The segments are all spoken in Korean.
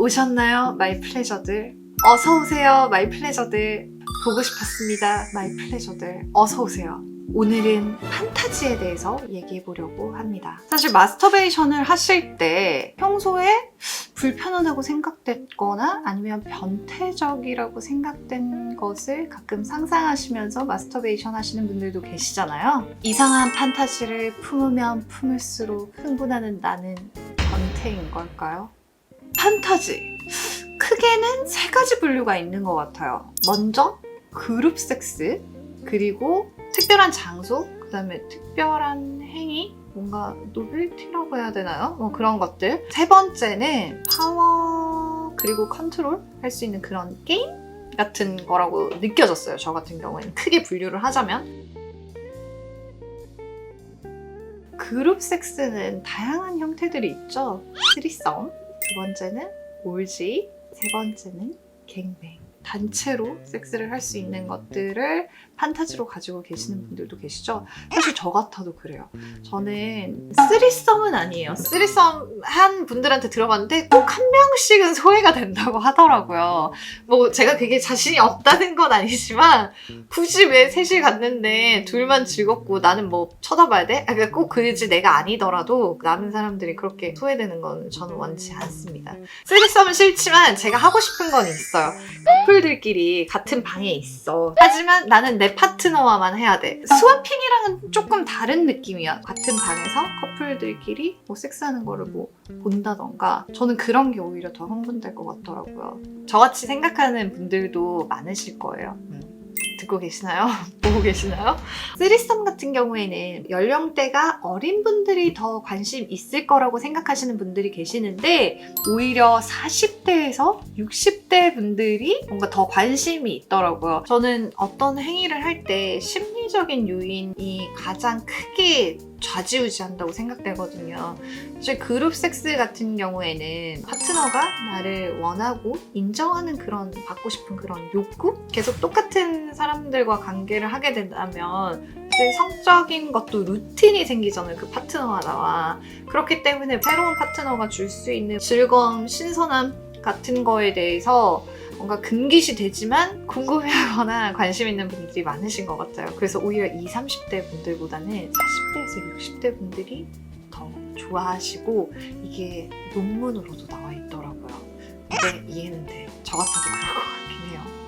오셨나요? 마이 플레저들. 어서 오세요, 마이 플레저들. 보고 싶었습니다, 마이 플레저들. 어서 오세요. 오늘은 판타지에 대해서 얘기해 보려고 합니다. 사실 마스터베이션을 하실 때 평소에 불편하다고 생각됐거나 아니면 변태적이라고 생각된 것을 가끔 상상하시면서 마스터베이션 하시는 분들도 계시잖아요. 이상한 판타지를 품으면 품을수록 흥분하는 나는 변태인 걸까요? 판타지. 크게는 세 가지 분류가 있는 것 같아요. 먼저 그룹 섹스, 그리고 특별한 장소, 그 다음에 특별한 행위, 뭔가 노벨티라고 해야 되나요? 뭐 그런 것들. 세 번째는 파워, 그리고 컨트롤 할 수 있는 그런 게임 같은 거라고 느껴졌어요. 저 같은 경우에는. 크게 분류를 하자면. 그룹 섹스는 다양한 형태들이 있죠. 스리썸, 두 번째는 올지, 세 번째는 갱뱅. 단체로 섹스를 할 수 있는 것들을 판타지로 가지고 계시는 분들도 계시죠. 사실 저 같아도 그래요. 저는 쓰리썸은 아니에요. 쓰리썸 한 분들한테 들어봤는데 꼭 한 명씩은 소외가 된다고 하더라고요. 뭐 제가 그게 자신이 없다는 건 아니지만 굳이 왜 셋이 갔는데 둘만 즐겁고 나는 뭐 쳐다봐야 돼? 아, 그러니까 꼭 그지 내가 아니더라도 남은 사람들이 그렇게 소외되는 건 저는 원치 않습니다. 쓰리썸은 싫지만 제가 하고 싶은 건 있어요. 커플들끼리 같은 방에 있어. 하지만 나는 내 파트너와만 해야 돼. 스와핑이랑은 조금 다른 느낌이야. 같은 방에서 커플들끼리 뭐 섹스하는 거를 뭐 본다던가. 저는 그런 게 오히려 더 흥분될 것 같더라고요. 저같이 생각하는 분들도 많으실 거예요. 음. 듣고 계시나요? 보고 계시나요? 쓰리썸 같은 경우에는 연령대가 어린 분들이 더 관심 있을 거라고 생각하시는 분들이 계시는데 오히려 40대에서 60대 분들이 뭔가 더 관심이 있더라고요. 저는 어떤 행위를 할 때 심리 적인 요인이 가장 크게 좌지우지한다고 생각되거든요. 사실 그룹 섹스 같은 경우에는 파트너가 나를 원하고 인정하는 그런 받고 싶은 그런 욕구? 계속 똑같은 사람들과 관계를 하게 된다면 성적인 것도 루틴이 생기잖아요. 그 파트너와 나와. 그렇기 때문에 새로운 파트너가 줄 수 있는 즐거움, 신선함 같은 거에 대해서 뭔가 금기시 되지만 궁금해하거나 관심 있는 분들이 많으신 것 같아요. 그래서 오히려 20, 30대 분들보다는 40대에서 60대 분들이 더 좋아하시고 이게 논문으로도 나와 있더라고요. 근데 이해는 돼. 저 같아도 그럴 것 같긴 해요.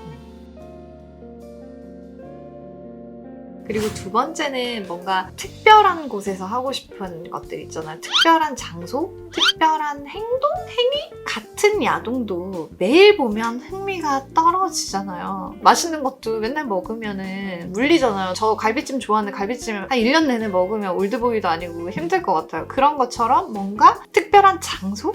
그리고 두 번째는 뭔가 특별한 곳에서 하고 싶은 것들 있잖아요. 특별한 장소, 특별한 행동, 행위 같은 야동도 매일 보면 흥미가 떨어지잖아요. 맛있는 것도 맨날 먹으면은 물리잖아요. 저 갈비찜 좋아하는데 갈비찜 한 1년 내내 먹으면 올드보이도 아니고 힘들 것 같아요. 그런 것처럼 뭔가 특별한 장소,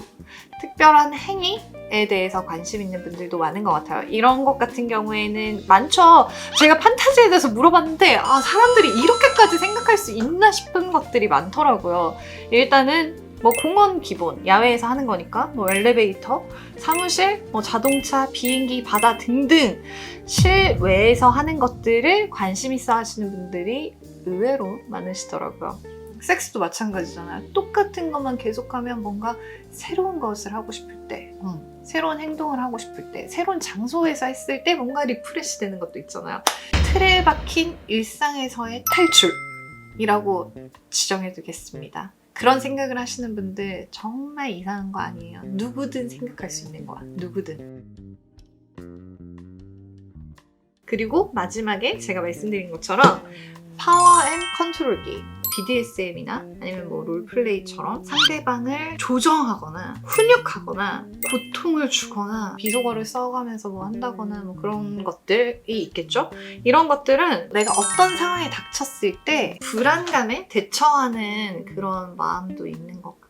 특별한 행위 에 대해서 관심 있는 분들도 많은 것 같아요. 이런 것 같은 경우에는 많죠. 제가 판타지에 대해서 물어봤는데 아 사람들이 이렇게까지 생각할 수 있나 싶은 것들이 많더라고요. 일단은 뭐 공원 기본 야외에서 하는 거니까 뭐 엘리베이터, 사무실, 뭐 자동차, 비행기, 바다 등등 실외에서 하는 것들을 관심 있어 하시는 분들이 의외로 많으시더라고요. 섹스도 마찬가지잖아요. 똑같은 것만 계속하면 뭔가 새로운 것을 하고 싶을 때, 음, 새로운 행동을 하고 싶을 때, 새로운 장소에서 했을 때 뭔가 리프레시 되는 것도 있잖아요. 틀에 박힌 일상에서의 탈출이라고 지정해두겠습니다. 그런 생각을 하시는 분들 정말 이상한 거 아니에요. 누구든 생각할 수 있는 거야. 누구든. 그리고 마지막에 제가 말씀드린 것처럼 파워 앤 컨트롤 게임. BDSM이나 아니면 뭐 롤플레이처럼 상대방을 조정하거나 훈육하거나 고통을 주거나 비속어를 써가면서 뭐 한다거나 뭐 그런 것들이 있겠죠. 이런 것들은 내가 어떤 상황에 닥쳤을 때 불안감에 대처하는 그런 마음도 있는 것 같긴 해요.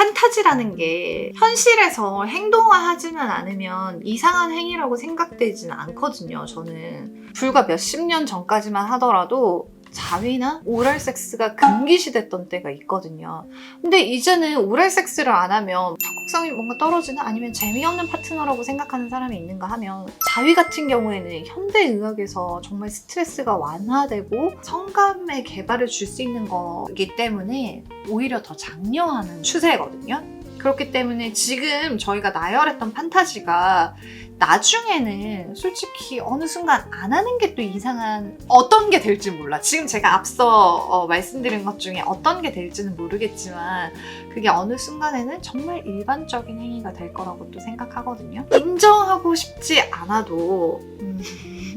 판타지라는 게 현실에서 행동화하지만 않으면 이상한 행위라고 생각되지는 않거든요. 저는 불과 몇십 년 전까지만 하더라도 자위나 오랄 섹스가 금기시됐던 때가 있거든요. 근데 이제는 오랄 섹스를 안 하면 적극성이 뭔가 떨어지나 아니면 재미없는 파트너라고 생각하는 사람이 있는가 하면 자위 같은 경우에는 현대의학에서 정말 스트레스가 완화되고 성감의 개발을 줄 수 있는 거기 때문에 오히려 더 장려하는 추세거든요. 그렇기 때문에 지금 저희가 나열했던 판타지가 나중에는 솔직히 어느 순간 안 하는 게 또 이상한 어떤 게 될지 몰라. 지금 제가 앞서 어, 말씀드린 것 중에 어떤 게 될지는 모르겠지만 그게 어느 순간에는 정말 일반적인 행위가 될 거라고 또 생각하거든요. 인정하고 싶지 않아도 음,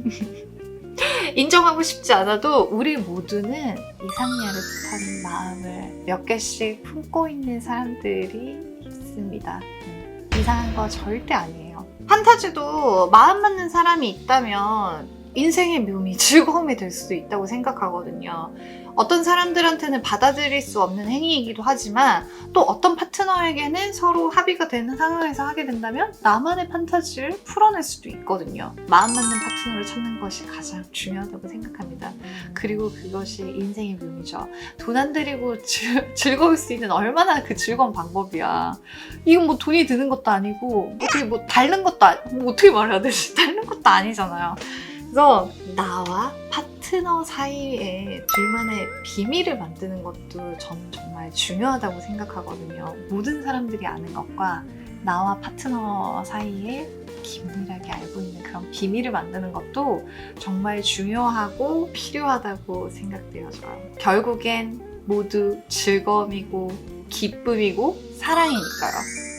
인정하고 싶지 않아도 우리 모두는 이상야를 뜻하는 마음을 몇 개씩 품고 있는 사람들이 있습니다. 음, 이상한 거 절대 아니에요. 판타지도 마음 맞는 사람이 있다면 인생의 묘미, 즐거움이 될 수도 있다고 생각하거든요. 어떤 사람들한테는 받아들일 수 없는 행위이기도 하지만 또 어떤 파트너에게는 서로 합의가 되는 상황에서 하게 된다면 나만의 판타지를 풀어낼 수도 있거든요. 마음 맞는 파트너를 찾는 것이 가장 중요하다고 생각합니다. 그리고 그것이 인생의 묘미죠. 돈 안 들이고 즐, 즐거울 수 있는 얼마나 그 즐거운 방법이야. 이건 뭐 돈이 드는 것도 아니고 어떻게 뭐 닳는 것도 아니, 뭐 어떻게 말해야 되지? 닳는 것도 아니잖아요. 그래서 나와 파트너 사이에 둘만의 비밀을 만드는 것도 저는 정말 중요하다고 생각하거든요. 모든 사람들이 아는 것과 나와 파트너 사이에 긴밀하게 알고 있는 그런 비밀을 만드는 것도 정말 중요하고 필요하다고 생각되어져요. 결국엔 모두 즐거움이고 기쁨이고 사랑이니까요.